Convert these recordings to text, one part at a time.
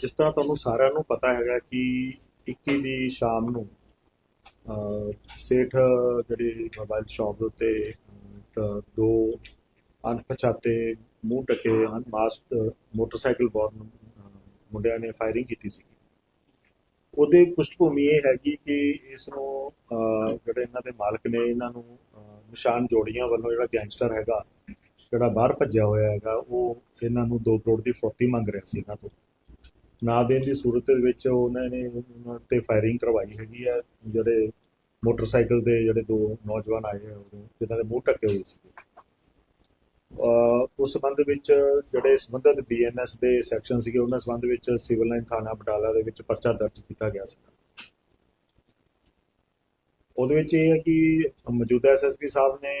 ਜਿਸ ਤਰ੍ਹਾਂ ਤੁਹਾਨੂੰ ਸਾਰਿਆਂ ਨੂੰ ਪਤਾ ਹੈਗਾ ਕਿ 21 ਦੀ ਸ਼ਾਮ ਨੂੰ ਸੇਠ ਜਿਹੜੀ ਮੋਬਾਈਲ ਸ਼ਾਪ ਦੇ ਉੱਤੇ ਦੋ ਅਣਪਛਾਤੇ ਮੂੰਹ ਢਕੇ ਅਨਮਾਸਕ ਮੋਟਰਸਾਈਕਲ ਬੋਰਨ ਮੁੰਡਿਆਂ ਨੇ ਫਾਇਰਿੰਗ ਕੀਤੀ ਸੀ। ਉਹਦੇ ਪੁਸ਼ਟਭੂਮੀ ਇਹ ਹੈਗੀ ਕਿ ਇਸ ਨੂੰ ਜਿਹੜੇ ਇਹਨਾਂ ਦੇ ਮਾਲਕ ਨੇ, ਇਹਨਾਂ ਨੂੰ ਨਿਸ਼ਾਨ ਜੋੜੀਆਂ ਵੱਲੋਂ ਜਿਹੜਾ ਗੈਂਗਸਟਰ ਹੈਗਾ, ਜਿਹੜਾ ਬਾਹਰ ਭੱਜਿਆ ਹੋਇਆ ਹੈਗਾ, ਉਹ ਇਹਨਾਂ ਨੂੰ 2 ਕਰੋੜ ਦੀ ਫਰੋਤੀ ਮੰਗ ਰਿਹਾ ਸੀ ਇਹਨਾਂ ਤੋਂ। ਨਾ ਦੇਣ ਦੀ ਸੂਰਤ ਦੇ ਵਿੱਚ ਉਹਨਾਂ ਨੇ ਉਹਨਾਂ ਤੇ ਫਾਇਰਿੰਗ ਕਰਵਾਈ ਹੈਗੀ ਹੈ ਜਿਹੜੇ ਮੋਟਰਸਾਈਕਲ ਦੇ ਜਿਹੜੇ ਦੋ ਨੌਜਵਾਨ ਆਏ ਹੋਏ ਜਿਨ੍ਹਾਂ ਦੇ ਮੂੰਹ ਢੱਕੇ ਹੋਏ ਸੀ ਉਸ ਸੰਬੰਧ ਵਿੱਚ ਜਿਹੜੇ ਸੰਬੰਧਿਤ ਬੀਐਨਐਸ ਦੇ ਸੈਕਸ਼ਨ ਸੀਗੇ ਉਹਨਾਂ ਸੰਬੰਧ ਵਿੱਚ ਸਿਵਲ ਲਾਈਨ ਥਾਣਾ ਬਟਾਲਾ ਦੇ ਵਿੱਚ ਪਰਚਾ ਦਰਜ ਕੀਤਾ ਗਿਆ ਸੀ ਉਹਦੇ ਵਿੱਚ ਇਹ ਹੈ ਕਿ ਮੌਜੂਦਾ ਐਸਐਸਪੀ ਸਾਹਿਬ ਨੇ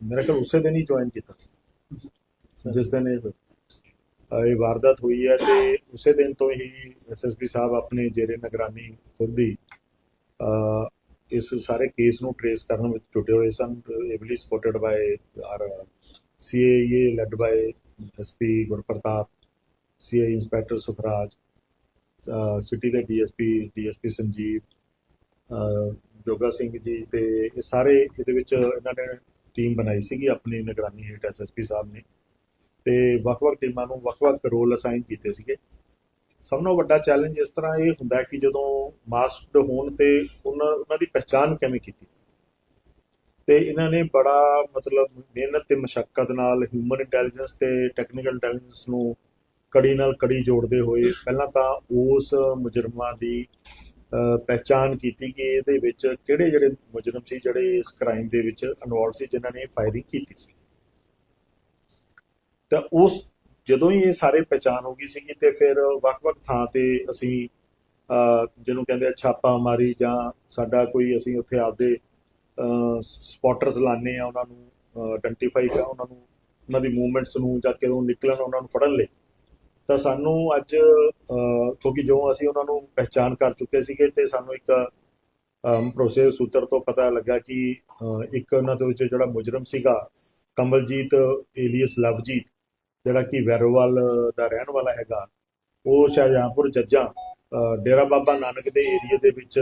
ਮੇਰੇ ਕੋਲ ਉਸੇ ਦਿਨ ਹੀ ਜੁਆਇਨ ਕੀਤਾ ਸੀ। ਜਿਸ ਦਿਨ ਇਹ ਇਹ ਵਾਰਦਾਤ ਹੋਈ ਹੈ ਤੇ ਉਸੇ ਦਿਨ ਤੋਂ ਹੀ ਐਸਐਸਪੀ ਸਾਹਿਬ ਆਪਣੇ ਜੇਰੇ ਨਿਗਰਾਨੀ ਖੁਦ ਹੀ ਇਸ ਸਾਰੇ ਕੇਸ ਨੂੰ ਟਰੇਸ ਕਰਨ ਵਿੱਚ ਜੁਟੇ ਹੋਏ ਸਨ। Ably supported by our CIA led by SP Gurpratap CI inspector Sukhraj city ਦੇ DSP DSP Sanjeev uh, Joga Singh ਜੀ ਤੇ ਇਹ ਸਾਰੇ ਇਹਦੇ ਵਿੱਚ ਇਹਨਾਂ ਨੇ ਟੀਮ ਬਣਾਈ ਸੀਗੀ ਆਪਣੀ ਨਿਗਰਾਨੀ ਹੇਠ ਐਸਐਸਪੀ ਸਾਹਿਬ ਨੇ। ਤੇ ਵੱਖ-ਵੱਖ ਟੀਮਾਂ ਨੂੰ ਵੱਖ-ਵੱਖ ਰੋਲ ਅਸਾਈਨ ਕੀਤੇ ਸੀਗੇ। ਸਭ ਤੋਂ ਵੱਡਾ ਚੈਲੰਜ ਇਸ ਤਰ੍ਹਾਂ ਇਹ ਹੁੰਦਾ ਕਿ ਜਦੋਂ ਮਾਸਕਡ ਹੋਣ ਤੇ ਉਹਨਾਂ ਉਹਨਾਂ ਦੀ ਪਛਾਣ ਕਿਵੇਂ ਕੀਤੀ? ਤੇ ਇਹਨਾਂ ਨੇ ਬੜਾ ਮਤਲਬ ਮਿਹਨਤ ਤੇ ਮਸ਼ੱਕਤ ਨਾਲ ਹਿਊਮਨ ਇੰਟੈਲੀਜੈਂਸ ਤੇ ਟੈਕਨੀਕਲ ਇੰਟੈਲੀਜੈਂਸ ਨੂੰ ਕੜੀ ਨਾਲ ਕੜੀ ਜੋੜਦੇ ਹੋਏ ਪਹਿਲਾਂ ਤਾਂ ਉਸ ਮੁਜਰਮਾਂ ਦੀ ਅਹ, ਪਹਿਚਾਣ ਕੀਤੀ ਕਿ ਇਹਦੇ ਵਿੱਚ ਕਿਹੜੇ ਜਿਹੜੇ ਮੁਜਰਮ ਸੀ ਜਿਹੜੇ ਇਸ ਕ੍ਰਾਈਮ ਦੇ ਵਿੱਚ ਇਨਵੋਲਵ ਸੀ ਜਿਨ੍ਹਾਂ ਨੇ ਫਾਇਰਿੰਗ ਕੀਤੀ ਸੀ। ਤਾਂ ਉਸ ਜਦੋਂ ਹੀ ਇਹ ਸਾਰੇ ਪਹਿਚਾਣ ਹੋ ਗਈ ਸੀਗੀ ਤੇ ਫਿਰ ਵੱਖ-ਵੱਖ ਥਾਂ ਤੇ ਅਸੀਂ ਜਿਹਨੂੰ ਕਹਿੰਦੇ ਆ ਛਾਪਾ ਮਾਰੀ ਜਾਂ ਸਾਡਾ ਕੋਈ ਅਸੀਂ ਉੱਥੇ ਆਪਦੇ ਸਪੌਟਰਸ ਲਾਣੇ ਆ ਉਹਨਾਂ ਨੂੰ ਆਇਡੈਂਟੀਫਾਈ ਕਰ, ਉਹਨਾਂ ਨੂੰ, ਉਹਨਾਂ ਦੀ ਮੂਵਮੈਂਟਸ ਨੂੰ ਜਾਂ ਕਿਦੋਂ ਨਿਕਲਣ ਉਹਨਾਂ ਨੂੰ ਫੜਨ ਲਈ। ਤਾਂ ਸਾਨੂੰ ਅੱਜ ਕਿਉਂਕਿ ਜੋ ਅਸੀਂ ਉਹਨਾਂ ਨੂੰ ਪਹਿਚਾਨ ਕਰ ਚੁੱਕੇ ਸੀਗੇ ਤੇ ਸਾਨੂੰ ਇੱਕ ਪ੍ਰੋਸੈਸ ਸੂਤਰ ਤੋਂ ਪਤਾ ਲੱਗਾ ਕਿ ਇੱਕ ਉਹਨਾਂ ਦੇ ਵਿੱਚ ਜਿਹੜਾ ਮੁਜਰਮ ਸੀਗਾ ਕਮਲਜੀਤ ਏਲੀਅਸ ਲਵਜੀਤ ਜਿਹੜਾ ਕਿ ਵੈਰੋਵਾਲ ਦਾ ਰਹਿਣ ਵਾਲਾ ਹੈਗਾ ਉਹ ਸ਼ਾਹਜਹਾਂਪੁਰ ਜੱਜਾਂ ਡੇਰਾ ਬਾਬਾ ਨਾਨਕ ਦੇ ਏਰੀਆ ਦੇ ਵਿੱਚ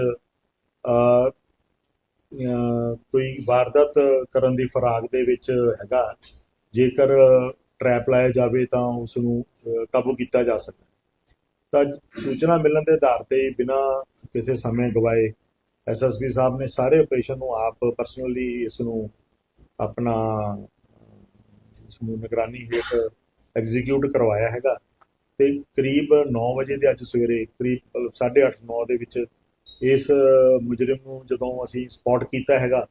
ਕੋਈ ਵਾਰਦਾਤ ਕਰਨ ਦੀ ਫਰਾਗ ਦੇ ਵਿੱਚ ਹੈਗਾ। ਜੇਕਰ ਟਰੈਪ ਲਾਇਆ ਜਾਵੇ ਤਾਂ ਉਸ ਨੂੰ ਕਾਬੂ ਕੀਤਾ ਜਾ ਸਕਦਾ ਤਾਂ ਸੂਚਨਾ ਮਿਲਣ ਦੇ ਆਧਾਰ ਤੇ ਬਿਨਾਂ ਕਿਸੇ ਸਮੇਂ ਗਵਾਏ ਐਸਐਸਪੀ ਸਾਹਿਬ ਨੇ ਸਾਰੇ ਆਪਰੇਸ਼ਨ ਨੂੰ ਆਪ ਪਰਸਨਲੀ ਇਸ ਨੂੰ ਆਪਣਾ ਅਹ, ਇਸ ਨੂੰ ਨਿਗਰਾਨੀ ਹੇਠ ਐਗਜ਼ੀਕਿਊਟ ਕਰਵਾਇਆ ਹੈਗਾ ਤੇ ਕਰੀਬ 9 ਵਜੇ ਦੇ ਅੱਜ ਸਵੇਰੇ, ਕਰੀਬ 8:30 9 ਦੇ ਵਿੱਚ ਇਸ ਮੁਜਰਮ ਨੂੰ ਜਦੋਂ ਅਸੀਂ ਸਪੌਟ ਕੀਤਾ ਹੈਗਾ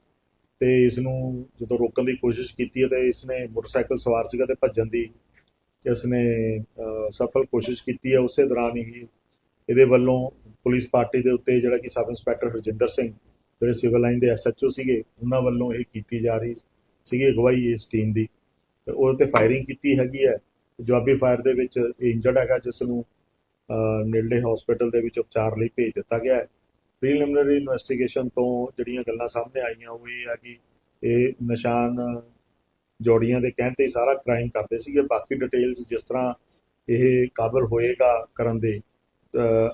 ਤੇ ਇਸ ਨੂੰ ਜਦੋਂ ਰੋਕਣ ਦੀ ਕੋਸ਼ਿਸ਼ ਕੀਤੀ ਹੈ ਤੇ ਇਸ ਨੇ ਮੋਟਰਸਾਈਕਲ ਸਵਾਰ ਸੀਗਾ ਤੇ ਭੱਜਣ ਦੀ ਇਸ ਨੇ ਸਫਲ ਕੋਸ਼ਿਸ਼ ਕੀਤੀ ਹੈ। ਉਸੇ ਦੌਰਾਨ ਹੀ ਇਹਦੇ ਵੱਲੋਂ ਪੁਲਿਸ ਪਾਰਟੀ ਦੇ ਉੱਤੇ ਜਿਹੜਾ ਕਿ ਸਬ ਇੰਸਪੈਕਟਰ ਹਰਜਿੰਦਰ ਸਿੰਘ, ਜਿਹੜੇ ਸਿਵਲ ਲਾਈਨ ਦੇ ਐਸਐਚਓ ਸੀਗੇ, ਉਹਨਾਂ ਵੱਲੋਂ ਇਹ ਕੀਤੀ ਜਾ ਰਹੀ ਸੀਗੀ ਅਗਵਾਈ ਇਸ ਟੀਮ ਦੀ ਤੇ ਉਹਦੇ ਤੇ ਫਾਇਰਿੰਗ ਕੀਤੀ ਹੈਗੀ ਹੈ। ਜਵਾਬੀ ਫਾਇਰ ਦੇ ਵਿੱਚ ਇੰਜਰਡ ਹੈਗਾ ਜਿਸ ਨੂੰ ਅਹ, ਹਸਪੀਟਲ ਦੇ ਵਿੱਚ ਉਪਚਾਰ ਲਈ ਭੇਜ ਦਿੱਤਾ ਗਿਆ ਹੈ। ਪ੍ਰੀਲਿਮਿਨਰੀ ਇਨਵੈਸਟੀਗੇਸ਼ਨ ਤੋਂ ਜਿਹੜੀਆਂ ਗੱਲਾਂ ਸਾਹਮਣੇ ਆਈਆਂ ਉਹ ਇਹ ਹੈ ਕਿ ਇਹ ਨਿਸ਼ਾਨ ਜੋੜੀਆਂ ਦੇ ਕਹਿਣ ਤੇ ਸਾਰਾ ਕ੍ਰਾਈਮ ਕਰਦੇ ਸੀਗੇ। ਬਾਕੀ ਡਿਟੇਲਸ ਜਿਸ ਤਰ੍ਹਾਂ ਇਹ ਕਾਬਲ ਹੋਏਗਾ ਕਰਨ ਦੇ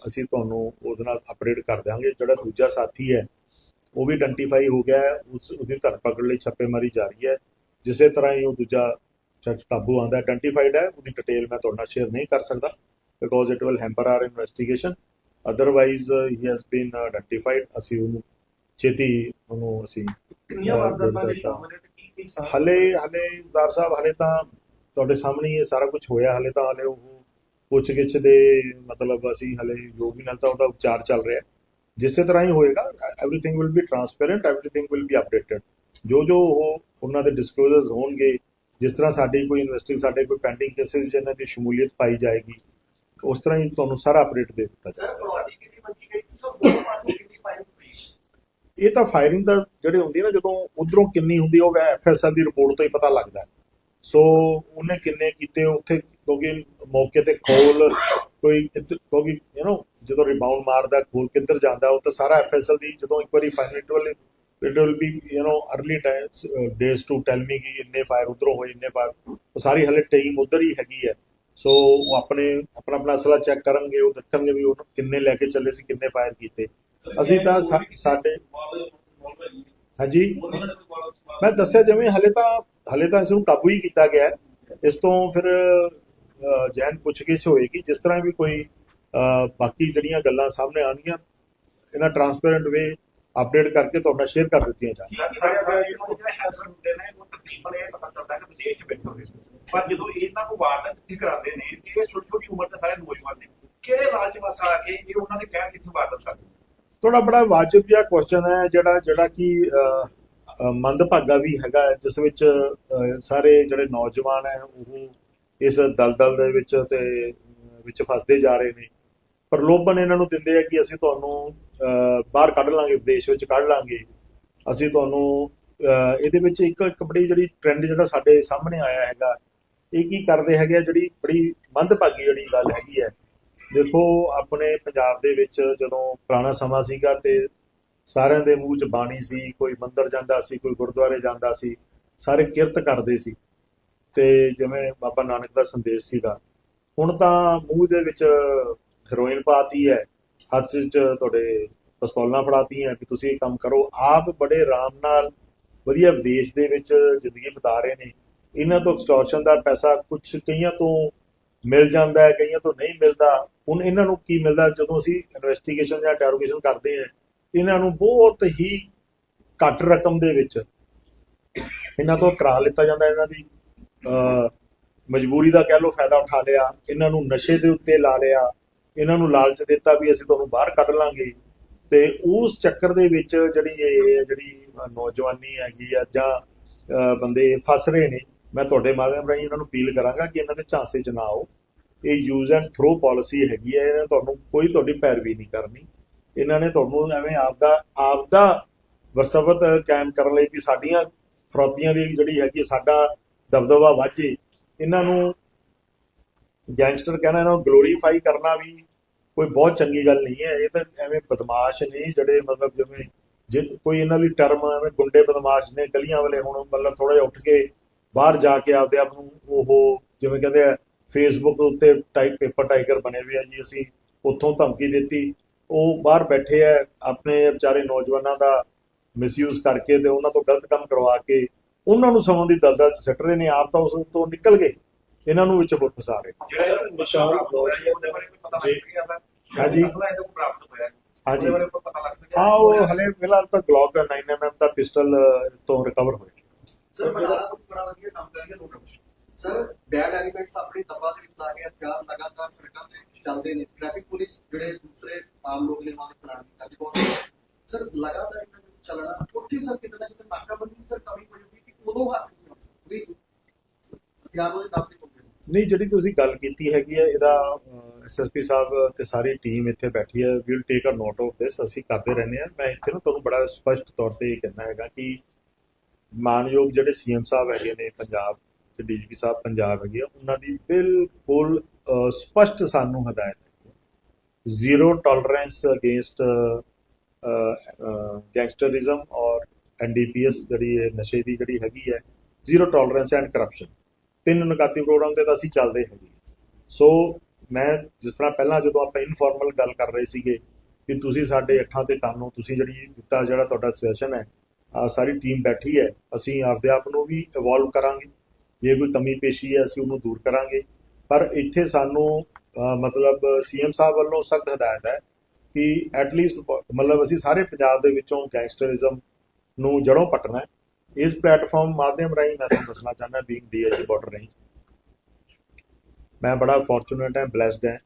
ਅਸੀਂ ਤੁਹਾਨੂੰ ਉਹਦੇ ਨਾਲ ਅਪਡੇਟ ਕਰ ਦਿਆਂਗੇ। ਜਿਹੜਾ ਦੂਜਾ ਸਾਥੀ ਹੈ ਉਹ ਵੀ ਆਇਡੈਂਟੀਫਾਈ ਹੋ ਗਿਆ ਹੈ। ਉਸ ਉਹਦੀ ਧਰਪਕੜ ਲਈ ਛਾਪੇਮਾਰੀ ਜਾਰੀ ਹੈ। ਜਿਸੇ ਤਰ੍ਹਾਂ ਹੀ ਉਹ ਦੂਜਾ ਸ਼ਖਸ ਕਾਬੂ ਆਂਦਾ ਆਇਡੈਂਟੀਫਾਈਡ ਹੈ ਉਹਦੀ ਡਿਟੇਲ ਮੈਂ ਤੁਹਾਡੇ ਨਾਲ ਸ਼ੇਅਰ ਨਹੀਂ ਕਰ ਸਕਦਾ because it will hamper our investigation otherwise he has been identified ਅਸੀਂ ਉਹਨੂੰ ਛੇਤੀ ਉਹਨੂੰ ਅਸੀਂ ਕਿੰਨੀਆਂ ਵਾਰਦਾਤਾਂ ਨੇ ਸ਼ਾਮਲ ਨੇ ਤੇ ਕੀ ਕੀ ਸਾਹ ਹਲੇ ਹਲੇ ਦਾਰ ਸਾਹਿਬ ਹਲੇ ਤਾਂ ਤੁਹਾਡੇ ਸਾਹਮਣੇ ਇਹ ਸਾਰਾ ਕੁਝ ਹੋਇਆ ਹਲੇ ਤਾਂ ਹਲੇ ਉਹ ਪੁੱਛਗਿੱਛ ਦੇ ਮਤਲਬ ਅਸੀਂ ਹਲੇ ਜੋ ਵੀ ਨਾਲ ਤਾਂ ਉਹਦਾ ਉਪਚਾਰ ਚੱਲ ਰਿਹਾ ਹੈ। ਜਿਸੇ ਤਰ੍ਹਾਂ ਹੀ ਹੋਏਗਾ everything will be transparent everything will be updated ਜੋ ਜੋ ਉਹ ਉਹਨਾਂ ਦੇ ਡਿਸਕਲੋਜ਼ਰਸ ਹੋਣਗੇ ਜਿਸ ਤਰ੍ਹਾਂ ਸਾਡੀ ਕੋਈ ਇਨਵੈਸਟਿੰਗ ਸਾਡੇ ਕੋਈ ਪੈਂਡਿੰਗ ਕੇਸਿਸ ਜਿਹਨਾਂ ਦੀ ਸ਼ਮੂਲੀਅਤ ਪਾਈ ਜਾਏਗੀ ਉਸ ਤਰ੍ਹਾਂ ਹੀ ਤੁਹਾਨੂੰ ਸਾਰਾ ਅਪਡੇਟ ਦੇ ਦਿੱਤਾ ਜਾਏਗਾ। ਸਰ ਤੁਹਾਡੀ ਕਿੰਨੀ ਮੰਗੀ ਗਈ ਸੀ? ਤਾਂ ਪਾਸੇ ਕਿੰਨੀ ਪਾਈ ਹੋਈ ਇਹ ਤਾਂ ਫਾਇਰਿੰਗ ਦਾ ਜਿਹੜੇ ਹੁੰਦੀ ਹੈ ਨਾ ਜਦੋਂ ਉਧਰੋਂ ਕਿੰਨੀ ਹੁੰਦੀ ਉਹ ਐਫਐਸਐਲ ਦੀ ਰਿਪੋਰਟ ਤੋਂ ਹੀ ਪਤਾ ਲੱਗਦਾ। ਸੋ ਉਹਨੇ ਕਿੰਨੇ ਕੀਤੇ ਉੱਥੇ ਕਿਉਂਕਿ ਮੌਕੇ ਤੇ ਖੋਲ ਕੋਈ ਕਿਉਂਕਿ ਯੂ نو ਜਦੋਂ ਰਿਬਾਉਂਡ ਮਾਰਦਾ ਖੋਲ ਕਿੱਧਰ ਜਾਂਦਾ ਉਹ ਤਾਂ ਸਾਰਾ ਐਫਐਸਐਲ ਦੀ ਜਦੋਂ ਇੱਕ ਵਾਰੀ final it will be you know early times days to tell me ਕਿ ਇੰਨੇ ਫਾਇਰ ਉਧਰੋਂ ਹੋਏ ਇੰਨੇ ਫਾਇਰ ਸਾਰੀ ਹਲੇ ਟੀਮ ਉਧਰ ਹੀ ਹੈਗੀ ਹੈ ਸੋ ਉਹ ਆਪਣੇ ਆਪਣਾ ਆਪਣਾ ਅਸਲਾ ਚੈੱਕ ਕਰਨਗੇ ਉਹ ਦੱਸਣਗੇ ਵੀ ਉਹ ਕਿੰਨੇ ਲੈ ਕੇ ਚੱਲੇ ਸੀ ਕਿੰਨੇ ਫਾਇਰ ਕੀਤੇ ਅਸੀਂ ਤਾਂ ਸਾਡੇ ਹਾਂਜੀ ਮੈਂ ਦੱਸਿਆ ਜਿਵੇਂ ਹਲੇ ਤਾਂ ਹਲੇ ਤਾਂ ਇਸ ਨੂੰ ਕਾਬੂ ਹੀ ਕੀਤਾ ਗਿਆ ਹੈ ਇਸ ਤੋਂ ਫਿਰ ਜੈਨ ਪੁੱਛਗਿੱਛ ਹੋਏਗੀ ਜਿਸ ਤਰ੍ਹਾਂ ਵੀ ਕੋਈ ਬਾਕੀ ਜਿਹੜੀਆਂ ਗੱਲਾਂ ਸਾਹਮਣੇ ਆਣਗੀਆਂ ਇਹਨਾਂ ਟਰਾਂਸਪੇਰੈਂਟ ਵੇ ਅਪਡੇਟ ਕਰਕੇ ਤੁਹਾਡਾ ਸ਼ੇਅਰ ਕਰ ਦਿੱਤੀਆਂ ਜਾਣ। ਸਾਰੇ ਸਾਰੇ ਜਿਹੜੇ ਹੈਸਰ ਹੁੰਦੇ ਨੇ ਉਹ ਤਕਰੀਬਨ ਇਹ ਪਤਾ ਚੱਲਦਾ ਕਿ ਵਿਦੇਸ਼ 'ਚ ਬੈਠੇ ਹੋਏ ਪਰ ਜਦੋਂ ਇਹਨਾਂ ਨੂੰ ਵਾਰਦਾਤ ਇੱਥੇ ਕਰਾਉਂਦੇ ਨੇ ਇਹ ਛੋਟੀ ਛੋਟੀ ਉਮਰ ਦੇ ਸਾਰੇ ਨੌਜਵਾਨ ਨੇ। ਕਿਹੜੇ ਰਾਜ ਪਾਸ ਆ ਕੇ ਇਹ ਉਹਨਾਂ ਦੇ ਕਹਿਣ ਕਿੱਥੇ ਵਾਰਦਾਤ ਕਰਦੇ ਥੋੜਾ ਬੜਾ ਵਾਜਬ ਜਿਹਾ ਕੁਐਸਚਨ ਹੈ ਜਿਹੜਾ ਜਿਹੜਾ ਕਿ ਮੰਦਭਾਗਾ ਵੀ ਹੈਗਾ ਜਿਸ ਵਿੱਚ ਸਾਰੇ ਜਿਹੜੇ ਨੌਜਵਾਨ ਹੈ ਉਹ ਇਸ ਦਲਦਲ ਦੇ ਵਿੱਚ ਤੇ ਵਿੱਚ ਫਸਦੇ ਜਾ ਰਹੇ ਨੇ। ਪ੍ਰਲੋਭਨ ਇਹਨਾਂ ਨੂੰ ਦਿੰਦੇ ਆ ਕਿ ਅਸੀਂ ਤੁਹਾਨੂੰ ਬਾਹਰ ਕੱਢ ਲਾਂਗੇ, ਵਿਦੇਸ਼ ਵਿੱਚ ਕੱਢ ਲਾਂਗੇ। ਅਸੀਂ ਤੁਹਾਨੂੰ ਇਹਦੇ ਵਿੱਚ ਇੱਕ ਇੱਕ ਬੜੀ ਜਿਹੜੀ ਟ੍ਰੈਂਡ ਜਿਹੜਾ ਸਾਡੇ ਸਾਹਮਣੇ ਆਇਆ ਹੈਗਾ, ਇਹ ਕੀ ਕਰਦੇ ਹੈਗੇ ਆ, ਜਿਹੜੀ ਬੜੀ ਮੰਦਭਾਗੀ ਜਿਹੜੀ ਗੱਲ ਹੈਗੀ ਹੈ। ਦੇਖੋ, ਆਪਣੇ ਪੰਜਾਬ ਦੇ ਵਿੱਚ ਜਦੋਂ ਪੁਰਾਣਾ ਸਮਾਂ ਸੀਗਾ ਤੇ ਸਾਰਿਆਂ ਦੇ ਮੂੰਹ 'ਚ ਬਾਣੀ ਸੀ, ਕੋਈ ਮੰਦਰ ਜਾਂਦਾ ਸੀ, ਕੋਈ ਗੁਰਦੁਆਰੇ ਜਾਂਦਾ ਸੀ, ਸਾਰੇ ਕਿਰਤ ਕਰਦੇ ਸੀ। ਤੇ ਜਿਵੇਂ ਬਾਬਾ ਨਾਨਕ ਦਾ ਸੰਦੇਸ਼ ਸੀਗਾ, ਹੁਣ ਤਾਂ ਮੂੰਹ ਦੇ ਵਿੱਚ ਹੈਰੋਇਨ ਪਾਤੀ ਹੈ। ਹੱਥ 'ਚ ਤੁਹਾਡੇ ਪਿਸਤੌਲਾਂ ਫੜਾਤੀਆਂ ਕਿ ਤੁਸੀਂ ਇਹ ਕੰਮ ਕਰੋ। ਆਪ ਬੜੇ ਆਰਾਮ ਨਾਲ ਵਧੀਆ ਵਿਦੇਸ਼ ਦੇ ਵਿੱਚ ਜ਼ਿੰਦਗੀ ਬਿਤਾ ਰਹੇ ਨੇ। ਇਹਨਾਂ ਤੋਂ ਐਕਸਟੋਰਸ਼ਨ ਦਾ ਪੈਸਾ ਕੁਝ ਕਈਆਂ ਤੋਂ ਮਿਲ ਜਾਂਦਾ ਹੈ ਕਈਆਂ ਤੋਂ ਨਹੀਂ ਮਿਲਦਾ। ਹੁਣ ਇਹਨਾਂ ਨੂੰ ਕੀ ਮਿਲਦਾ? ਜਦੋਂ ਅਸੀਂ ਇਨਵੈਸਟੀਗੇਸ਼ਨ ਜਾਂ ਡੈਰੋਗੇਸ਼ਨ ਕਰਦੇ ਹਾਂ ਇਹਨਾਂ ਨੂੰ ਬਹੁਤ ਹੀ ਘੱਟ ਰਕਮ ਦੇ ਵਿੱਚ ਇਹਨਾਂ ਤੋਂ ਕਰਾ ਲਿੱਤਾ ਜਾਂਦਾ ਇਹਨਾਂ ਦੀ ਅਹ, ਮਜਬੂਰੀ ਦਾ ਕਹਿ ਲਓ ਫਾਇਦਾ ਉਠਾ ਲਿਆ। ਇਹਨਾਂ ਨੂੰ ਨਸ਼ੇ ਦੇ ਉੱਤੇ ਲਾ ਲਿਆ। ਇਹਨਾਂ ਨੂੰ ਲਾਲਚ ਦਿੱਤਾ ਵੀ ਅਸੀਂ ਤੁਹਾਨੂੰ ਬਾਹਰ ਕੱਢ ਲਾਂਗੇ। ਤੇ ਉਸ ਚੱਕਰ ਦੇ ਵਿੱਚ ਜਿਹੜੀ ਇਹ ਜਿਹੜੀ ਨੌਜਵਾਨੀ ਹੈਗੀ ਆ ਜਾਂ ਬੰਦੇ ਫਸ ਰਹੇ ਨੇ ਮੈਂ ਤੁਹਾਡੇ ਮਾਧਿਅਮ ਰਾਹੀਂ ਇਹਨਾਂ ਨੂੰ ਅਪੀਲ ਕਰਾਂਗਾ ਕਿ ਇਹਨਾਂ ਦੇ ਝਾਂਸੇ 'ਚ ਨਾ ਆਓ। ਇਹ ਯੂਜ਼ ਐਂਡ ਥਰੋ ਪਾਲਿਸੀ ਹੈਗੀ ਹੈ ਇਹਨਾਂ ਤੁਹਾਨੂੰ ਕੋਈ ਤੁਹਾਡੀ ਪੈਰਵੀ ਨਹੀਂ ਕਰਨੀ। ਇਹਨਾਂ ਨੇ ਤੁਹਾਨੂੰ ਐਵੇਂ ਆਪਦਾ ਆਪਦਾ ਵਰਸਵਤ ਕਾਇਮ ਕਰਨ ਲਈ ਵੀ ਸਾਡੀਆਂ ਫਰੋਤੀਆਂ ਦੀ ਜਿਹੜੀ ਹੈਗੀ ਹੈ, ਸਾਡਾ ਦਬਦਬਾ ਵਾਜੇ ਇਹਨਾਂ ਨੂੰ ਗੈਂਗਸਟਰ ਕਹਿਣਾ ਇਹਨਾਂ ਨੂੰ ਗਲੋਰੀਫਾਈ ਕਰਨਾ ਵੀ ਕੋਈ ਬਹੁਤ ਚੰਗੀ ਗੱਲ ਨਹੀਂ ਹੈ। ਇਹ ਤਾਂ ਐਵੇਂ ਬਦਮਾਸ਼ ਨੇ ਜਿਹੜੇ ਮਤਲਬ ਜਿਵੇਂ ਜੇ ਕੋਈ ਇਹਨਾਂ ਦੀ ਟਰਮ ਐਵੇਂ ਗੁੰਡੇ ਬਦਮਾਸ਼ ਨੇ ਗਲੀਆਂ ਵਾਲੇ ਹੁਣ ਮਤਲਬ ਥੋੜਾ ਜਿਹਾ ਉੱਠ ਕੇ ਬਾਹਰ ਜਾ ਕੇ ਆਪਦੇ ਆਪ ਨੂੰ ਉਹ ਜਿਵੇਂ ਕਹਿੰਦੇ ਆ ਫੇਸਬੁੱਕ ਉੱਤੇ ਟਾਈਪ ਪੇਪਰ ਟਾਈਗਰ ਬਣੇ ਹੋਏ ਆ ਜੀ ਅਸੀਂ, ਉੱਥੋਂ ਧਮਕੀ ਦਿੱਤੀ। ਉਹ ਬਾਹਰ ਬੈਠੇ ਆ, ਆਪਣੇ ਵਿਚਾਰੇ ਨੌਜਵਾਨਾਂ ਦਾ ਮਿਸਯੂਜ਼ ਕਰਕੇ ਤੇ ਉਹਨਾਂ ਤੋਂ ਗਲਤ ਕੰਮ ਕਰਵਾ ਕੇ ਉਹਨਾਂ ਨੂੰ ਸਮਾਂ ਦੀ ਦਲਦਲ ਚ ਸਿੱਟ ਰਹੇ ਨੇ। ਆਪ ਤਾਂ ਉਸ ਤੋਂ ਨਿਕਲ ਗਏ। ਇਹਨਾਂ ਨੂੰ ਵਿੱਚ ਫੁੱਟ ਫਸਾ ਰਹੇ ਜਿਹੜਾ ਵਿਸ਼ਾਲ ਹੋਇਆ ਜੀ ਉਹਦੇ ਬਾਰੇ ਕੋਈ ਪਤਾ ਲੱਗ ਸਕਿਆ ਤਾਂ ਹਾਂਜੀ। ਅਸਲਾ ਕੋਲ ਪ੍ਰਾਪਤ ਹੋਇਆ ਹਾਂਜੀ। ਉਹਦੇ ਬਾਰੇ ਕੋਈ ਪਤਾ ਲੱਗ ਸਕਿਆ? ਹਾਂ ਉਹ ਹਲੇ ਫਿਲਹਾਲ ਤਾਂ ਗਲੌਕ ਦਾ 9mm ਦਾ ਪਿਸਟਲ ਤੋਂ ਰਿਕਵਰ ਹੋਇਆ। ਸਰ ਬੜਾ ਕੁਝ ਬੜਾ ਵਧੀਆ ਕੰਮ ਕਰਿਆ ਲੋਕਾਂ ਸਰ ਬੈਡ ਐਲੀਮੈਂਟਸ ਆਪਣੀ ਦਬਾ ਦੇ ਵਿੱਚ ਲਾ ਕੇ ਹਥਿਆਰ ਲਗਾਤਾਰ ਸੜਕਾਂ ਤੇ ਚੱਲਦੇ ਨੇ। ਟ੍ਰੈਫਿਕ ਪੁਲਿਸ ਜਿਹੜੇ ਦੂਸਰੇ ਆਮ ਲੋਕ ਨੇ ਮਾਸ ਚਲਾਉਣ ਦੀ ਅੱਜ ਬਹੁਤ ਸਰ ਲਗਾਤਾਰ ਇਹਨਾਂ ਵਿੱਚ ਚੱਲਣਾ ਉੱਥੇ ਸਰ ਕਿਤੇ ਨਾ ਕਿਤੇ ਨਾਕਾਬੰਦੀ ਸਰ ਕਮੀ ਹੋ ਜਾਂਦੀ ਕਿ ਉਦੋਂ ਹੱਥ ਵੀ ਤੇ ਹੁੰਦੇ ਨੇ ਨਹੀਂ ਜਿਹੜੀ ਤੁਸੀਂ ਗੱਲ ਕੀਤੀ ਹੈਗੀ ਹੈ ਇਹਦਾ ਐਸਐਸਪੀ ਸਾਹਿਬ ਤੇ ਸਾਰੀ ਟੀਮ ਇੱਥੇ ਬੈਠੀ ਹੈ। Will take a note of this ਅਸੀਂ ਕਰਦੇ ਰਹਿੰਦੇ ਆ ਮੈਂ ਇੱਥੇ ਨਾ ਤੁਹਾਨੂੰ ਬੜਾ ਸਪਸ਼ਟ ਤੌਰ ਤੇ ਇਹ ਕਹਿਣਾ ਹੈਗਾ ਕਿ ਮਾਨਯੋਗ ਜਿਹੜੇ ਸੀਐਮ ਸਾਹਿਬ ਹੈਗੇ ਨੇ ਪੰਜਾਬ ਤੇ ਡੀਜੀਪੀ ਸਾਹਿਬ ਪੰਜਾਬ ਹੈਗੇ ਆ ਉਹਨਾਂ ਦੀ ਬਿਲਕੁਲ ਅਹ, ਸਪਸ਼ਟ ਸਾਨੂੰ ਹਦਾਇਤ ਹੈ ਜ਼ੀਰੋ ਟੋਲਰੈਂਸ ਅਗੇਂਸਟ ਗੈਂਗਸਟਰਿਜ਼ਮ ਔਰ ਐਨਡੀਪੀਐਸ ਜਿਹੜੀ ਇਹ ਨਸ਼ੇ ਦੀ ਜਿਹੜੀ ਹੈਗੀ ਹੈ ਜ਼ੀਰੋ ਟੋਲਰੈਂਸ ਐਂਡ ਕਰਪਸ਼ਨ ਤਿੰਨ ਨਕਾਤੀ ਪ੍ਰੋਗਰਾਮ ਤੇ ਤਾਂ ਅਸੀਂ ਚੱਲਦੇ ਹੈਗੇ ਸੋ ਮੈਂ ਜਿਸ ਤਰ੍ਹਾਂ ਪਹਿਲਾਂ ਜਦੋਂ ਆਪਾਂ ਇਨਫਾਰਮਲ ਗੱਲ ਕਰ ਰਹੇ ਸੀਗੇ ਕਿ ਤੁਸੀਂ ਸਾਡੇ ਅੱਖਾਂ ਤੇ ਕੰਨ ਹੋ ਤੁਸੀਂ ਜਿਹੜੀ ਦਿੱਤਾ ਜਿਹੜਾ ਤੁਹਾਡਾ ਸੈਸ਼ਨ ਹੈ ਸਾਰੀ ਟੀਮ ਬੈਠੀ ਹੈ ਅਸੀਂ ਆਪਦੇ ਆਪ ਨੂੰ ਵੀ ਇਵੋਲਵ ਕਰਾਂਗੇ। ਜੇ ਕੋਈ ਕਮੀ ਪੇਸ਼ੀ ਹੈ ਅਸੀਂ ਉਹਨੂੰ ਦੂਰ ਕਰਾਂਗੇ। ਪਰ ਇੱਥੇ ਸਾਨੂੰ ਅਹ, ਮਤਲਬ ਸੀਐਮ ਸਾਹਿਬ ਵੱਲੋਂ ਸਖਤ ਹਦਾਇਤ ਹੈ ਕਿ ਐਟਲੀਸਟ ਮਤਲਬ ਅਸੀਂ ਸਾਰੇ ਪੰਜਾਬ ਦੇ ਵਿੱਚੋਂ ਗੈਂਗਸਟਰਿਜ਼ਮ ਨੂੰ ਜੜੋਂ ਪੱਟਣਾ ਹੈ। ਇਸ ਪਲੇਟਫਾਰਮ ਮਾਧਿਅਮ ਰਾਹੀਂ ਮੈਂ ਤੁਹਾਨੂੰ ਦੱਸਣਾ ਚਾਹੁੰਦਾ ਬੀਇੰਗ ਡੀਆਈਜੀ ਬਾਰਡਰ ਰੇਂਜ ਮੈਂ ਬੜਾ ਫੋਰਚੂਨੇਟ ਹਾਂ ਬlesed ਹਾਂ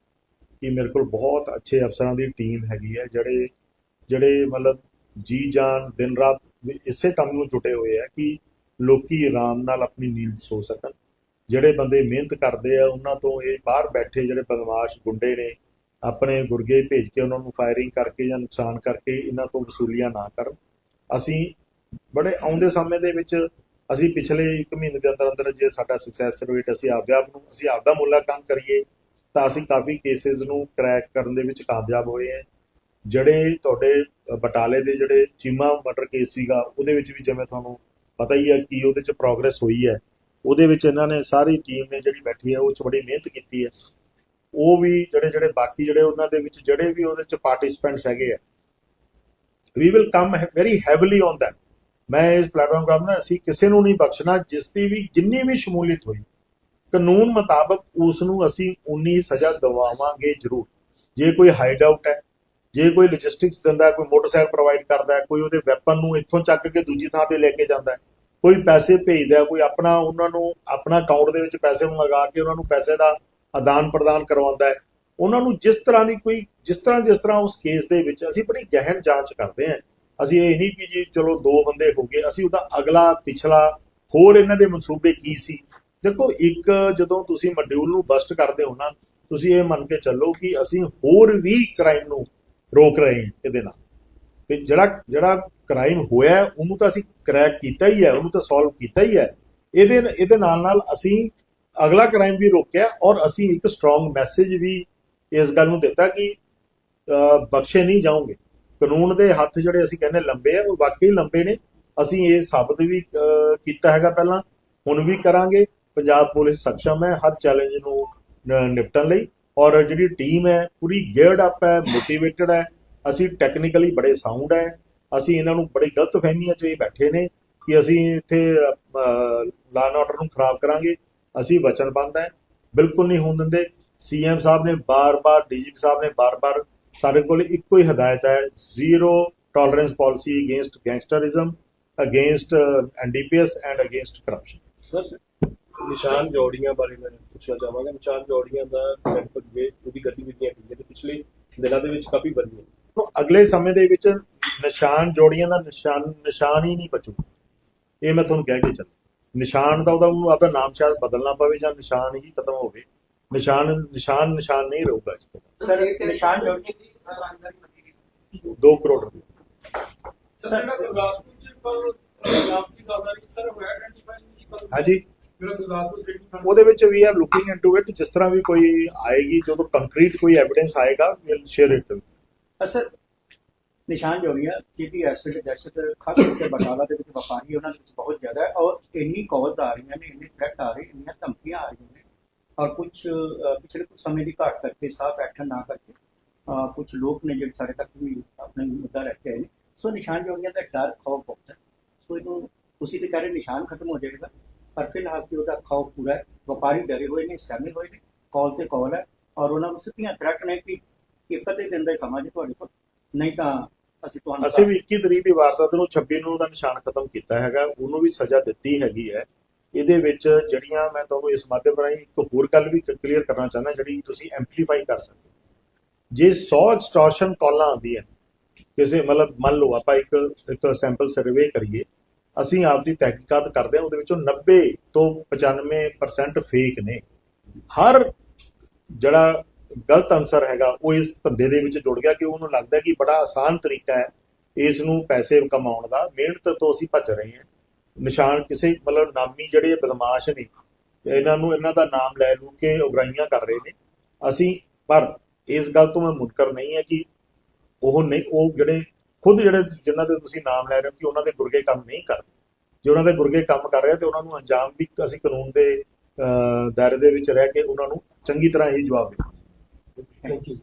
ਕਿ ਮੇਰੇ ਕੋਲ ਬਹੁਤ ਅੱਛੇ ਅਫਸਰਾਂ ਦੀ ਟੀਮ ਹੈਗੀ ਹੈ, ਜਿਹੜੇ ਜਿਹੜੇ ਮਤਲਬ ਜੀ ਜਾਨ, ਦਿਨ ਰਾਤ ਇਸੇ ਕੰਮ ਨੂੰ ਜੁਟੇ ਹੋਏ ਆ ਕਿ ਲੋਕੀ ਆਰਾਮ ਨਾਲ ਆਪਣੀ ਨੀਂਦ ਸੋ ਸਕਣ। ਜਿਹੜੇ ਬੰਦੇ ਮਿਹਨਤ ਕਰਦੇ ਆ, ਉਹਨਾਂ ਤੋਂ ਇਹ ਬਾਹਰ ਬੈਠੇ ਜਿਹੜੇ ਬਦਮਾਸ਼ ਗੁੰਡੇ ਨੇ, ਆਪਣੇ ਗੁਰਗੇ ਭੇਜ ਕੇ ਉਹਨਾਂ ਨੂੰ ਫਾਇਰਿੰਗ ਕਰਕੇ ਜਾਂ ਨੁਕਸਾਨ ਕਰਕੇ ਇਹਨਾਂ ਤੋਂ ਵਸੂਲੀਆਂ ਨਾ ਕਰਨ। ਅਸੀਂ ਬੜੇ ਆਉਂਦੇ ਸਮੇਂ ਦੇ ਵਿੱਚ ਅਸੀਂ ਪਿਛਲੇ 1 ਮਹੀਨੇ ਦੇ ਅੰਦਰ ਅੰਦਰ ਜੇ ਸਾਡਾ ਸਕਸੈਸ ਰੇਟ ਅਸੀਂ ਆਪਦੇ ਆਪ ਨੂੰ, ਅਸੀਂ ਆਪਦਾ ਮੁੱਲਾਂਕਣ ਕਰੀਏ, ਤਾਂ ਅਸੀਂ ਕਾਫੀ ਕੇਸਿਸ ਨੂੰ ਕ੍ਰੈਕ ਕਰਨ ਦੇ ਵਿੱਚ ਕਾਮਯਾਬ ਹੋਏ ਹਾਂ। ਜਿਹੜੇ ਤੁਹਾਡੇ ਬਟਾਲੇ ਦੇ ਜਿਹੜੇ ਚੀਮਾ ਮਟਰ ਕੇਸ ਸੀਗਾ, ਉਹਦੇ ਵਿੱਚ ਵੀ ਜਿਵੇਂ ਤੁਹਾਨੂੰ ਪਤਾ ਹੀ ਹੈ ਕਿ ਉਹਦੇ ਚ ਪ੍ਰੋਗਰੈਸ ਹੋਈ ਹੈ। ਉਹਦੇ ਵਿੱਚ ਇਹਨਾਂ ਨੇ ਸਾਰੀ ਟੀਮ ਨੇ ਜਿਹੜੀ ਬੈਠੀ ਹੈ, ਉਹ ਚ ਬੜੀ ਮਿਹਨਤ ਕੀਤੀ ਹੈ। ਉਹ ਵੀ ਜਿਹੜੇ ਜਿਹੜੇ ਬਾਕੀ ਜਿਹੜੇ ਉਹਨਾਂ ਦੇ ਵਿੱਚ ਜਿਹੜੇ ਵੀ ਉਹਦੇ ਚ ਪਾਰਟਿਸਿਪੈਂਟਸ ਹੈਗੇ ਆ we will come very heavily on that ਮੈਂ ਇਸ ਪਲੇਟਫਾਰਮ ਕੰਮ ਨਾ ਅਸੀਂ ਕਿਸੇ ਨੂੰ ਨਹੀਂ ਬਖਸ਼ਣਾ, ਜਿਸ ਦੀ ਵੀ ਜਿੰਨੀ ਵੀ ਸ਼ਮੂਲੀਅਤ ਹੋਈ, ਕਾਨੂੰਨ ਮੁਤਾਬਕ ਉਸ ਨੂੰ ਅਸੀਂ ਉਨੀ ਸਜ਼ਾ ਦਿਵਾਵਾਂਗੇ ਜ਼ਰੂਰ। ਜੇ ਕੋਈ ਹਾਈਡ ਆਊਟ ਹੈ, ਜੇ ਕੋਈ ਲੌਜਿਸਟਿਕਸ ਦਿੰਦਾ, ਕੋਈ ਮੋਟਰਸਾਈਕਲ ਪ੍ਰੋਵਾਈਡ ਕਰਦਾ, ਕੋਈ ਉਹਦੇ ਵੈਪਨ ਨੂੰ ਇੱਥੋਂ ਚੱਕ ਕੇ ਦੂਜੀ ਥਾਂ ਤੇ ਲੈ ਕੇ ਜਾਂਦਾ ਕੋਈ ਪੈਸੇ ਭੇਜਦਾ, ਕੋਈ ਆਪਣਾ, ਉਹਨਾਂ ਨੂੰ, ਆਪਣਾ ਅਕਾਊਂਟ ਦੇ ਵਿੱਚ ਪੈਸੇ ਨੂੰ ਲਗਾ ਕੇ ਉਹਨਾਂ ਨੂੰ ਪੈਸੇ ਦਾ ਆਦਾਨ ਪ੍ਰਦਾਨ ਕਰਵਾਉਂਦਾ ਹੈ, ਉਹਨਾਂ ਨੂੰ ਜਿਸ ਤਰ੍ਹਾਂ ਦੀ ਕੋਈ, ਜਿਸ ਤਰ੍ਹਾਂ ਜਿਸ ਤਰ੍ਹਾਂ ਉਸ ਕੇਸ ਦੇ ਵਿੱਚ ਅਸੀਂ ਬੜੀ ਗਹਿਨ ਜਾਂਚ ਕਰਦੇ ਹਾਂ ਅਸੀਂ ਇਹ ਨਹੀਂ ਕਿ ਜੀ ਚਲੋ ਦੋ ਬੰਦੇ ਹੋ ਗਏ, ਅਸੀਂ ਉਹਦਾ ਅਗਲਾ, ਪਿਛਲਾ, ਹੋਰ ਇਹਨਾਂ ਦੇ ਮਨਸੂਬੇ ਕੀ ਸੀ? ਦੇਖੋ, ਇੱਕ ਜਦੋਂ ਤੁਸੀਂ ਮੋਡਿਊਲ ਨੂੰ ਬਸਟ ਕਰਦੇ ਹੋ ਨਾ, ਤੁਸੀਂ ਇਹ ਮੰਨ ਕੇ ਚੱਲੋ ਕਿ ਅਸੀਂ ਹੋਰ ਵੀ ਕ੍ਰਾਈਮ ਨੂੰ ਰੋਕ ਰਹੇ ਹਾਂ ਇਹਦੇ ਨਾਲ। ਤੇ ਜਿਹੜਾ ਜਿਹੜਾ ਕ੍ਰਾਈਮ ਹੋਇਆ, ਉਹਨੂੰ ਤਾਂ ਅਸੀਂ ਕਰੈਕ ਕੀਤਾ ਹੀ ਹੈ, ਉਹਨੂੰ ਤਾਂ ਸੋਲਵ ਕੀਤਾ ਹੀ ਹੈ। ਇਹਦੇ ਇਹਦੇ ਨਾਲ ਨਾਲ ਅਸੀਂ ਅਗਲਾ ਕ੍ਰਾਈਮ ਵੀ ਰੋਕਿਆ ਔਰ ਅਸੀਂ ਇੱਕ ਸਟਰੋਂਗ ਮੈਸੇਜ ਵੀ ਇਸ ਗੱਲ ਨੂੰ ਦਿੱਤਾ ਕਿ ਬਖਸ਼ੇ ਨਹੀਂ ਜਾਓਗੇ। ਕਾਨੂੰਨ ਦੇ ਹੱਥ ਜਿਹੜੇ ਅਸੀਂ ਕਹਿੰਦੇ ਲੰਬੇ ਆ, ਉਹ ਵਾਕਈ ਲੰਬੇ ਨੇ। ਅਸੀਂ ਇਹ ਸਾਬਤ ਵੀ ਕੀਤਾ ਹੈਗਾ ਪਹਿਲਾਂ। ਹੁਣ ਵੀ ਕਰਾਂਗੇ। ਪੰਜਾਬ ਪੁਲਿਸ ਸક્ષਮ ਹੈ, ਹਰ ਚੈਲੰਜ ਨੂੰ ਨਿਪਟਣ ਲਈ। ਔਰ ਜਿਹੜੀ ਟੀਮ ਹੈ, ਪੂਰੀ ਗੇਅਰਡ ਅਪ ਹੈ ਮੋਟੀਵੇਟਡ ਹੈ। ਅਸੀਂ ਟੈਕਨੀਕਲੀ ਬੜੇ ਸਾਊਂਡ ਹੈ। ਅਸੀਂ ਇਹਨਾਂ ਨੂੰ ਬੜੀ ਗਲਤ ਫਹਿਮੀਆਂ 'ਚ ਇਹ ਬੈਠੇ ਨੇ ਕਿ ਅਸੀਂ ਇੱਥੇ ਲਾਅ ਐਂਡ ਆਰਡਰ ਨੂੰ ਖਰਾਬ ਕਰਾਂਗੇ। ਅਸੀਂ ਵਚਨਬੱਧ ਹੈ। ਬਿਲਕੁਲ ਨਹੀਂ ਹੋਣ ਦਿੰਦੇ। ਸੀਐਮ ਸਾਹਿਬ ਨੇ ਬਾਰ-ਬਾਰ ਡੀਜੀਪੀ ਸਾਹਿਬ ਨੇ ਬਾਰ-ਬਾਰ ਸਾਡੇ ਕੋਲ ਇੱਕੋ ਹੀ ਹਦਾਇਤ ਹੈ zero tolerance policy against gangsterism against NDPS and against corruption sir ਨਿਸ਼ਾਨ ਜੋੜੀਆਂ ਬਾਰੇ ਮੈਂ ਪੁੱਛਣਾ ਚਾਹਾਂਗਾ। ਨਿਸ਼ਾਨ ਜੋੜੀਆਂ ਦਾ ਲਗਭਗ ਜੇ ਉਹਦੀ ਗਤੀਵਿਧੀਆਂ ਕੀ ਹੈ ਤੇ ਪਿਛਲੇ ਦਿਨਾਂ ਦੇ ਵਿੱਚ ਕਾਫੀ ਵਧੀਆਂ ਅਗਲੇ ਸਮੇਂ ਦੇ ਵਿੱਚ ਨਿਸ਼ਾਨ ਜੋੜੀਆਂ ਦਾ ਨਿਸ਼ਾਨ ਨਿਸ਼ਾਨ ਹੀ ਨਹੀਂ ਬਚੂ ਇਹ ਮੈਂ ਤੁਹਾਨੂੰ ਕਹਿ ਕੇ ਚੱਲ ਨਿਸ਼ਾਨ ਦਾ ਉਹਦਾ ਉਹਨੂੰ ਆਪਦਾ ਨਾਮ ਸ਼ਾਇਦ ਬਦਲਣਾ ਪਵੇ ਜਾਂ ਨਿਸ਼ਾਨ ਹੀ ਖਤਮ ਹੋਵੇ। ਨਿਸ਼ਾਨ ਨਿਸ਼ਾਨ ਨਿਸ਼ਾਨ ਨਹੀਂ ਰਹੂਗਾ ਇਸ ਤੋਂ। ਸਰ ਨਿਸ਼ਾਨ ਜੋੜਨੀ ਦੀ ਰਾਜਧਾਨੀ ਮੰਨੀ ਗਈ 2 ਕਰੋੜ ਰੁਪਏ। ਸਰ ਗੁਰਦਾਸਪੁਰ ਚ ਦੀ ਸਰ ਹੋਇਆ ਨਹੀਂ ਕਰ ਹਾਂਜੀ। ਫੰਡ ਉਹਦੇ ਵਿੱਚ we are looking into it ਜਿਸ ਤਰ੍ਹਾਂ ਵੀ ਕੋਈ ਆਏਗੀ ਜਦੋਂ ਕੰਕਰੀਟ ਕੋਈ ਐਵੀਡੈਂਸ ਆਏਗਾ ਵਿਲ ਸ਼ੇਅਰ ਇਟ ਅਸਰ ਨਿਸ਼ਾਨ ਜੋੜੀਆਂ ਜਿਹਦੀ ਐਸਿਡ ਦਹਿਸ਼ਤ ਖਾਸ ਕਰਕੇ ਬਟਾਲਾ ਦੇ ਵਿੱਚ ਵਪਾਰੀ ਉਹਨਾਂ ਦੇ ਵਿੱਚ ਬਹੁਤ ਜ਼ਿਆਦਾ ਹੈ ਔਰ ਇੰਨੀ ਕਾਲਸ ਆ ਰਹੀਆਂ ਨੇ ਇੰਨੇ ਥ੍ਰੈਟ ਆ ਰਹੇ ਇੰਨੀਆਂ ਧਮਕੀਆਂ ਆ ਰਹੀਆਂ ਨੇ ਔਰ ਕੁਝ ਪਿਛਲੇ ਕੁਝ ਸਮੇਂ ਦੀ ਘਾਟ ਕਰਕੇ ਸਾਫ਼ ਐਕਸ਼ਨ ਨਾ ਕਰਕੇ ਕੁਝ ਲੋਕ ਨੇ ਜਿਹੜੇ ਸਾਡੇ ਤੱਕ ਵੀ ਆਪਣੇ ਮੁੱਦਾ ਆਏ ਨੇ। ਸੋ ਨਿਸ਼ਾਨ ਜੋੜੀਆਂ ਦਾ ਡਰ ਖੌਫ ਬਹੁਤ ਹੈ। ਸੋ ਇਹਨੂੰ ਤੁਸੀਂ ਤੇ ਕਹ ਰਹੇ ਨਿਸ਼ਾਨ ਖਤਮ ਹੋ ਜਾਏਗਾ ਪਰ ਫਿਲਹਾਲ ਕਿ ਉਹਦਾ ਖੌਫ ਪੂਰਾ ਹੈ। ਵਪਾਰੀ ਡਰੇ ਹੋਏ ਨੇ ਸ਼ਾਮਿਲ ਹੋਏ ਨੇ ਕਾਲ ਤੇ ਕਾਲ ਹੈ ਔਰ ਉਹਨਾਂ ਨੂੰ ਸਿੱਧੀਆਂ ਥ੍ਰੈਟ ਨੇ ਕਿ ਇੱਕ ਅੱਧੇ ਦਿਨ ਦਾ ਹੀ ਸਮਾਂ ਜੀ ਤੁਹਾਡੇ ਕੋਲ ਨਹੀਂ ਤਾਂ ਅਸੀਂ ਤੁਹਾਨੂੰ ਅਸੀਂ ਵੀ 21 ਤਰੀਕ ਦੀ ਵਾਰਦਾਤ ਨੂੰ 26 ਨੂੰ ਉਹਦਾ ਨਿਸ਼ਾਨ ਖਤਮ ਕੀਤਾ ਹੈਗਾ ਉਹਨੂੰ ਵੀ ਸਜ਼ਾ ਦਿੱਤੀ ਹੈਗੀ ਹੈ। ਇਹਦੇ ਵਿੱਚ ਜਿਹੜੀਆਂ ਮੈਂ ਤੁਹਾਨੂੰ ਇਸ ਮਾਧਿਅਮ ਰਾਹੀਂ ਇੱਕ ਹੋਰ ਗੱਲ ਵੀ ਕਲੀਅਰ ਕਰਨਾ ਚਾਹੁੰਦਾ, ਜਿਹੜੀ ਤੁਸੀਂ ਐਮਪਲੀਫਾਈ ਕਰ ਸਕਦੇ ਹੋ। ਜੇ 100 ਐਕਸਟੋਰਸ਼ਨ ਕਾਲਾਂ ਆਉਂਦੀਆਂ, ਕਿਸੇ ਮਤਲਬ ਮੰਨ ਲਓ ਆਪਾਂ ਇੱਕ ਇੱਕ ਸੈਂਪਲ ਸਰਵੇ ਕਰੀਏ, ਅਸੀਂ ਆਪ ਦੀ ਤਹਿਕੀਕਾਤ ਕਰਦੇ ਹਾਂ, ਉਹਦੇ ਵਿੱਚੋਂ 90 ਤੋਂ 95% ਫੇਕ ਨੇ ਹਰ ਜਿਹੜਾ ਗਲਤ ਅਨਸਰ ਹੈਗਾ, ਉਹ ਇਸ ਧੰਦੇ ਦੇ ਵਿੱਚ ਜੁੜ ਗਿਆ ਕਿ ਉਹਨੂੰ ਲੱਗਦਾ ਕਿ ਬੜਾ ਆਸਾਨ ਤਰੀਕਾ ਹੈ ਇਸ ਨੂੰ ਪੈਸੇ ਕਮਾਉਣ ਦਾ, ਮਿਹਨਤ ਤੋਂ ਅਸੀਂ ਭੱਜ ਰਹੇ ਹਾਂ ਨਿਸ਼ਾਨ ਕਿਸੇ ਮਤਲਬ ਨਾਮੀ ਜਿਹੜੇ ਬਦਮਾਸ਼ ਨੇ ਇਹਨਾਂ ਨੂੰ ਇਹਨਾਂ ਦਾ ਨਾਮ ਲੈ ਲੂ ਕੇ ਉਗਰਾਈਆਂ ਕਰ ਰਹੇ ਨੇ। ਅਸੀਂ, ਪਰ ਇਸ ਗੱਲ ਤੋਂ ਮੈਂ ਮੁਨਕਰ ਨਹੀਂ ਹੈ ਕਿ ਉਹ ਨਹੀਂ, ਉਹ ਜਿਹੜੇ ਖੁਦ ਜਿਹੜੇ ਜਿਨ੍ਹਾਂ ਦੇ ਤੁਸੀਂ ਨਾਮ ਲੈ ਰਹੇ ਹੋ ਕਿ ਉਹਨਾਂ ਦੇ ਗੁਰਗੇ ਕੰਮ ਨਹੀਂ ਕਰਦੇ ਜੇ ਉਹਨਾਂ ਦੇ ਗੁਰਗੇ ਕੰਮ ਕਰ ਰਹੇ ਆ ਤੇ ਉਹਨਾਂ ਨੂੰ ਅੰਜਾਮ ਵੀ ਅਸੀਂ ਕਾਨੂੰਨ ਦੇ ਦਾਇਰੇ ਦੇ ਵਿੱਚ ਰਹਿ ਕੇ ਉਹਨਾਂ ਨੂੰ ਚੰਗੀ ਤਰ੍ਹਾਂ ਹੀ ਜਵਾਬ ਦੇ ਥੈਂਕ ਯੂ